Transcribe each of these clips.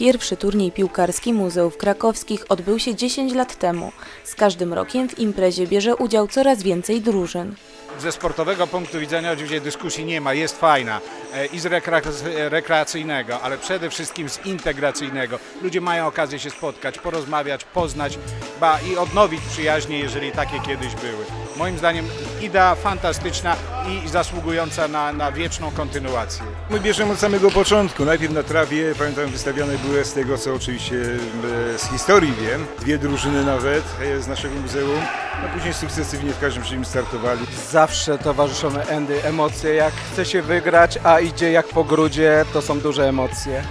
Pierwszy turniej piłkarski muzeów krakowskich odbył się 10 lat temu. Z każdym rokiem w imprezie bierze udział coraz więcej drużyn. Ze sportowego punktu widzenia oczywiście dyskusji nie ma, jest fajna i z rekra- rekreacyjnego, ale przede wszystkim z integracyjnego. Ludzie mają okazję się spotkać, porozmawiać, poznać ba, i odnowić przyjaźnie, jeżeli takie kiedyś były. Moim zdaniem idea fantastyczna i zasługująca na, na wieczną kontynuację. My bierzemy od samego początku. Najpierw na trawie, pamiętam, wystawione były z tego, co oczywiście e, z historii wiem, dwie drużyny nawet e, z naszego muzeum. No później sukcesywnie w każdym czym startowali. Zawsze towarzyszą endy, emocje. Jak chce się wygrać, a idzie jak po grudzie, to są duże emocje.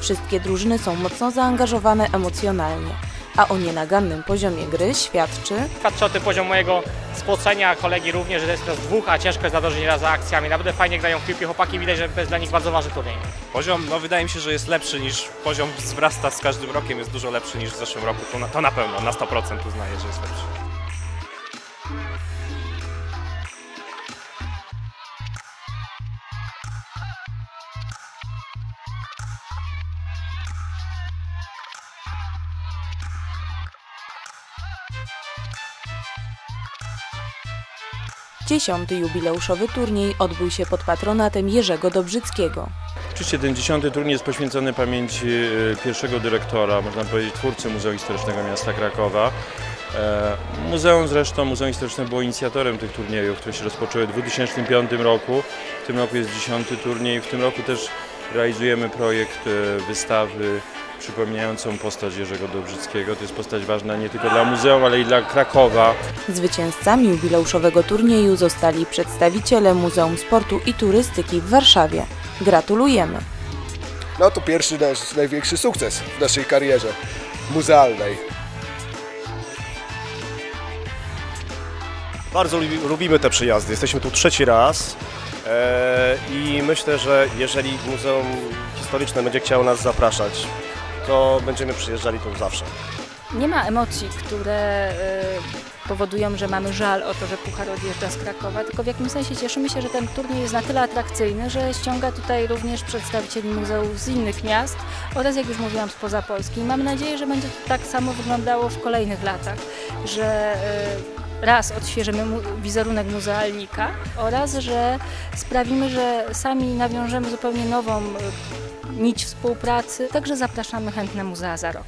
Wszystkie drużyny są mocno zaangażowane emocjonalnie, a o nienagannym poziomie gry świadczy Świadczy o tym poziom mojego spocenia, kolegi również, że jest nas dwóch, a ciężko jest nadążyć raz za akcjami. Naprawdę fajnie grają w piłkę, chłopaki widać, że to jest dla nich bardzo ważny turniej. Poziom, no wydaje mi się, że jest lepszy niż poziom wzrasta z każdym rokiem, jest dużo lepszy niż w zeszłym roku. To na, to na pewno, na 100% uznaję, że jest lepszy. Dziesiąty jubileuszowy turniej odbył się pod patronatem Jerzego Dobrzyckiego. Oczywiście ten dziesiąty turniej jest poświęcony pamięci e, pierwszego dyrektora, można powiedzieć twórcy Muzeum Historycznego Miasta Krakowa. E, Muzeum zresztą, Muzeum Historyczne było inicjatorem tych turniejów, które się rozpoczęły w 2005 roku. W tym roku jest dziesiąty turniej. W tym roku też realizujemy projekt e, wystawy przypominającą postać Jerzego Dobrzyckiego. To jest postać ważna nie tylko dla muzeum, ale i dla Krakowa. Zwycięzcami jubileuszowego turnieju zostali przedstawiciele Muzeum Sportu i Turystyki w Warszawie. Gratulujemy! No to pierwszy nasz największy sukces w naszej karierze muzealnej. Bardzo lubi, lubimy te przyjazdy. Jesteśmy tu trzeci raz e, i myślę, że jeżeli Muzeum Historyczne będzie chciało nas zapraszać, to będziemy przyjeżdżali tu zawsze. Nie ma emocji, które y, powodują, że mamy żal o to, że puchar odjeżdża z Krakowa, tylko w jakimś sensie cieszymy się, że ten turniej jest na tyle atrakcyjny, że ściąga tutaj również przedstawicieli muzeów z innych miast oraz, jak już mówiłam, spoza Polski. I mam nadzieję, że będzie to tak samo wyglądało w kolejnych latach, że y, raz odświeżymy mu- wizerunek muzealnika oraz, że sprawimy, że sami nawiążemy zupełnie nową y, nić współpracy, także zapraszamy chętne muzea za rok.